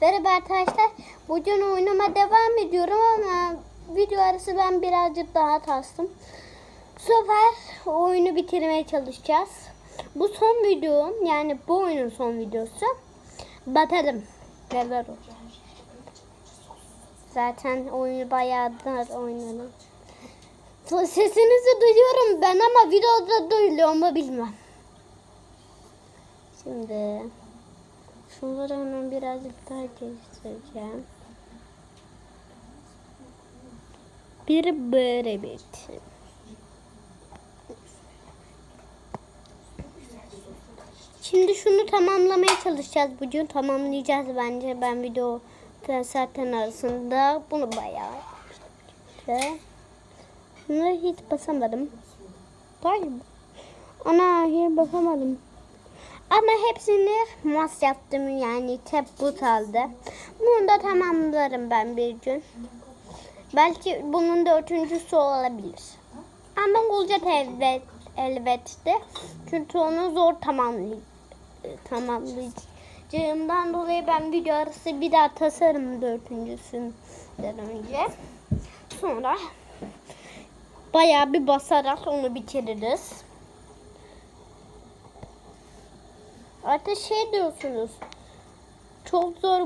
Merhaba arkadaşlar. Bugün oyunuma devam ediyorum ama video arası ben birazcık daha tastım. Bu sefer oyunu bitirmeye çalışacağız. Bu son videom yani bu oyunun son videosu. Bakalım neler olacak. Zaten oyunu bayağıdır oynadım. Sesinizi duyuyorum ben ama videoda duyuluyor mu bilmem. Şimdi şunları hemen birazcık daha göstereceğim. Bir böyle bir. Şimdi şunu tamamlamaya çalışacağız. Bugün tamamlayacağız bence. Ben video zaten arasında bunu bayağı yapmıştım. Bunları hiç basamadım. Galiba. Ana hayır basamadım. Ama hepsini mas yaptım yani tep but aldı. Bunu da tamamlarım ben bir gün. Belki bunun dördüncüsü olabilir. Ama olacak elbet, elbette. Çünkü onu zor tamamlay tamamlayacağımdan dolayı ben video arası bir daha tasarım dördüncüsünden önce. Sonra bayağı bir basarak onu bitiririz. Artık şey diyorsunuz. Çok zor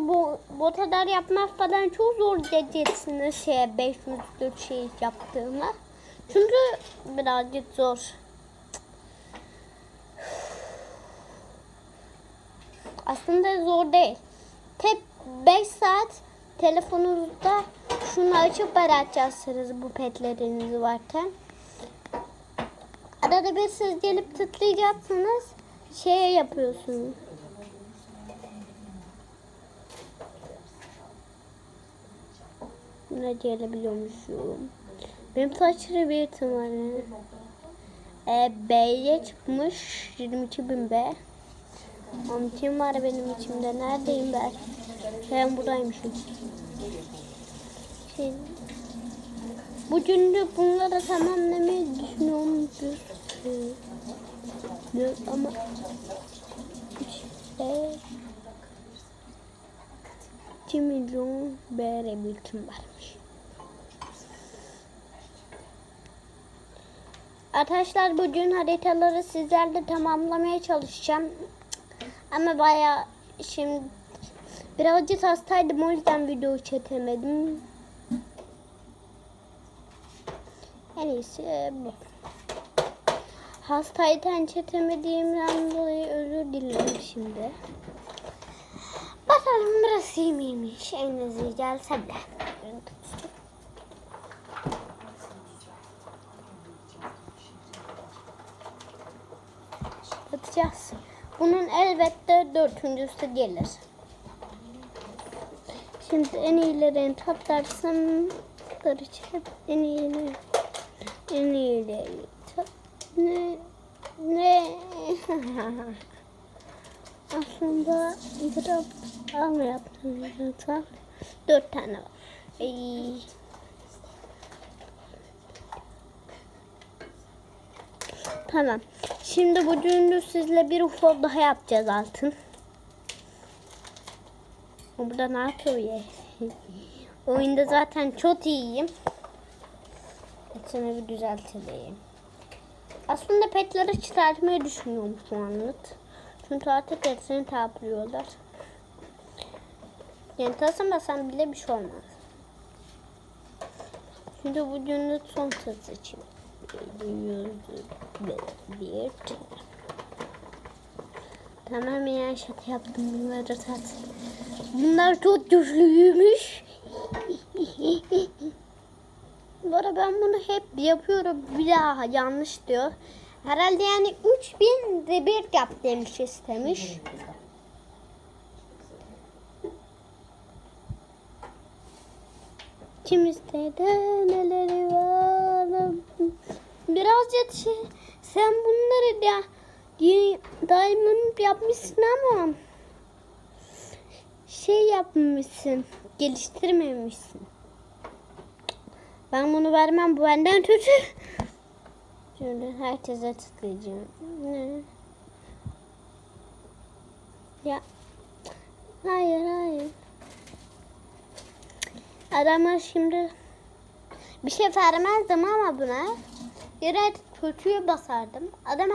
bu kadar yapmak falan çok zor diyeceksiniz şeye 504 şey yaptığımı. Çünkü birazcık zor. Aslında zor değil. Tek 5 saat telefonunuzda şunu açıp bırakacaksınız bu petleriniz varken. Arada bir siz gelip tıklayacaksınız şey yapıyorsunuz. Ne diyebiliyormuşum? Benim saçları bir ihtimalle. E, B'ye çıkmış 22 bin B. Ama kim var benim içimde? Neredeyim ben? Ben buradaymışım. Şey, bugün de bunları tamamlamayı düşünüyorum. Yok ama işte 2 milyon verebildim varmış. Arkadaşlar bugün haritaları sizlerle tamamlamaya çalışacağım. Ama bayağı şimdi birazcık hastaydım o yüzden video çekemedim. En iyisi bu. Hastayken çekemediğimden dolayı özür dilerim şimdi. Bakalım burası iyi miymiş? Azı gelse de. Bakacağız. Bunun elbette dördüncüsü gelir. Şimdi en iyilerini toplarsam hep en iyileri en iyileri ne ne aslında drop alma yaptım zaten dört tane var. Ay. Tamam. Şimdi bugün de sizle bir ufo daha yapacağız altın. O burada ne yapıyor ya? Oyunda zaten çok iyiyim. Seni bir düzelteyim. Aslında petleri çıkartmayı düşünüyorum şu anlık. Çünkü artık hepsini taplıyorlar. Yani tasamasam bile bir şey olmaz. Şimdi bu günlük son tız için. Bir. Tamam ya şaka yaptım bunları tat. Bunlar çok güçlüymüş. Bu arada ben bunu hep yapıyorum. Bir daha yanlış diyor. Herhalde yani 3000 de bir yap demiş istemiş. Kim istedi neleri var. Birazcık şey, sen bunları da diamond yapmışsın ama şey yapmışsın. Geliştirmemişsin. Ben bunu vermem. Bu benden kötü. Şimdi herkese tıklayacağım. Ya. Hayır hayır. Adamlar şimdi bir şey vermezdim ama buna. Yere kötüyü basardım. Adam